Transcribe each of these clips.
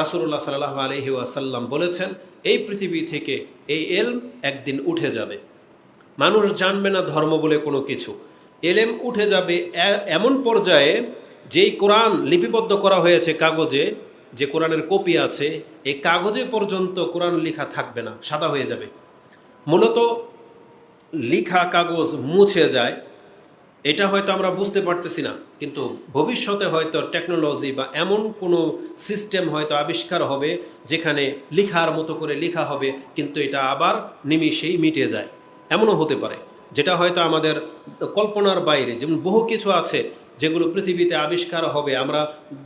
রাসুল্লাহ সাল্লাহ আলহি আসাল্লাম বলেছেন, এই পৃথিবী থেকে এই এলম একদিন উঠে যাবে। মানুষ জানবে না ধর্ম বলে কোনো কিছু। এলেম উঠে যাবে এমন পর্যায়ে যেই কোরআন লিপিবদ্ধ করা হয়েছে কাগজে, যে কোরআনের কপি আছে, এই কাগজে পর্যন্ত কোরআন লেখা থাকবে না, সাদা হয়ে যাবে। মূলত লিখা কাগজ মুছে যায় এটা হয়তো আমরা বুঝতে পারতেছি না, কিন্তু ভবিষ্যতে হয়তো টেকনোলজি বা এমন কোনো সিস্টেম হয়তো আবিষ্কার হবে যেখানে লিখার মতো করে লেখা হবে, কিন্তু এটা আবার নিমিষেই মিটে যায়। এমনও হতে পারে, যেটা হয়তো আমাদের কল্পনার বাইরে, যেমন বহু কিছু আছে যেগুলো পৃথিবীতে আবিষ্কার হবে, আমরা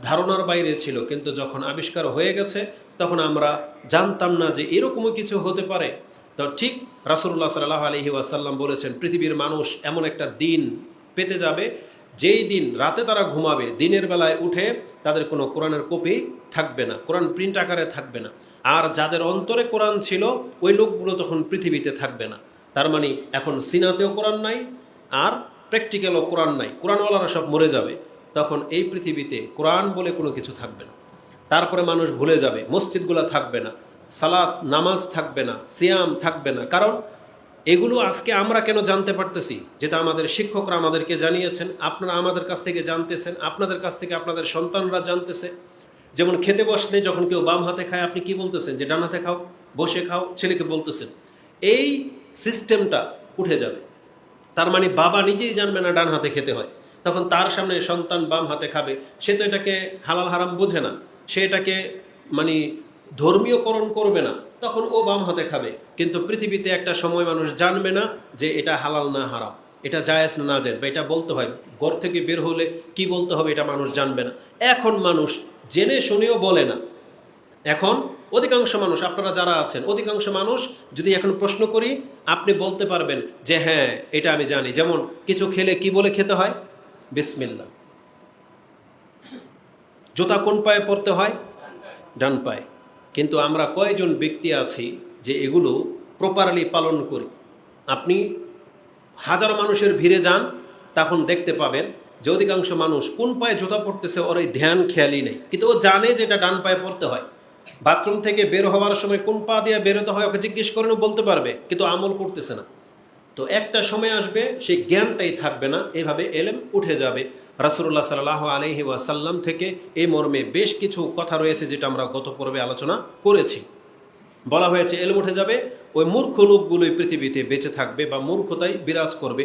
ধারণার বাইরে ছিল, কিন্তু যখন আবিষ্কার হয়ে গেছে, তখন আমরা জানতাম না যে এরকমও কিছু হতে পারে। তো ঠিক রাসুল্লাহ সাল্লাহ আলহি ওয়াসাল্লাম বলেছেন, পৃথিবীর মানুষ এমন একটা দিন পেতে যাবে। যেই দিন রাতে তারা ঘুমাবে, দিনের বেলায় উঠে তাদের কোনো কোরআনের কপি থাকবে না, কোরআন প্রিন্ট আকারে থাকবে না। আর যাদের অন্তরে কোরআন ছিল, ওই লোকগুলো তখন পৃথিবীতে থাকবে না। তার মানে এখন সিনাতেও কোরআন নাই, আর প্র্যাকটিক্যালও কোরআন নাই। কোরআনওয়ালারা সব মরে যাবে, তখন এই পৃথিবীতে কোরআন বলে কোনো কিছু থাকবে না। তারপরে মানুষ ভুলে যাবে, মসজিদগুলো থাকবে না, সালাত, নামাজ থাকবে না, সিয়াম থাকবে না। কারণ এগুলো আজকে আমরা কেন জানতে পারতেছি? যেটা আমাদের শিক্ষকরা আমাদেরকে জানিয়েছেন, আপনারা আমাদের কাছ থেকে জানতেছেন, আপনাদের কাছ থেকে আপনাদের সন্তানরা জানতেছে। যেমন খেতে বসলে যখন কেউ বাম হাতে খায়, আপনি কি বলতেছেন? যে ডান হাতে খাও, বসে খাও, ছেলেকে বলতেছেন। এই সিস্টেমটা উঠে যাবে। তার মানে বাবা নিজেই জানবে না ডান হাতে খেতে হয়। তখন তার সামনে সন্তান বাম হাতে খাবে। সে তো এটাকে হালাল হারাম বোঝে না। সে এটাকে মানে ধর্মীয়করণ করবে না, তখন ও বাম হাতে খাবে। কিন্তু পৃথিবীতে একটা সময় মানুষ জানবে না যে এটা হালাল না হারাম, এটা জায়েজ না না জায়েজ বা এটা বলতে হয়, ঘর থেকে বের হলে কি বলতে হবে এটা মানুষ জানবে না। এখন মানুষ জেনে শুনেও বলে না। এখন অধিকাংশ মানুষ, আপনারা যারা আছেন, অধিকাংশ মানুষ যদি এখন প্রশ্ন করি, আপনি বলতে পারবেন যে হ্যাঁ এটা আমি জানি। যেমন কিছু খেলে কি বলে খেতে হয়? বিসমিল্লা জুতা কোন পায়ে পরতে হয়? ডান পায়ে। কিন্তু আমরা কয়জন ব্যক্তি আছি যে এগুলো প্রপারলি পালন করি? আপনি হাজার মানুষের ভিড়ে যান, তখন দেখতে পাবেন যে অধিকাংশ মানুষ কোন পায়ে জুতা পড়তেছে, ওর এই ধ্যান খেয়ালই নেই। কিন্তু ও জানে যে এটা ডান পায়ে পড়তে হয়। বাথরুম থেকে বের হওয়ার সময় কোন পা দিয়ে বেরোতে হয়, ওকে জিজ্ঞেস করেও বলতে পারবে, কিন্তু আমল করতেছে না। তো একটা সময় আসবে, সেই জ্ঞানটাই থাকবে না, এভাবে এলেম উঠে যাবে। রাসুল্লাহ সাল্লাহ আলহি ওয়াসাল্লাম থেকে এই মর্মে বেশ কিছু কথা রয়েছে যেটা আমরা গত পর্বে আলোচনা করেছি। বলা হয়েছে, এলম উঠে যাবে, ওই মূর্খ লোকগুলোই পৃথিবীতে বেঁচে থাকবে বা মূর্খতাই বিরাজ করবে।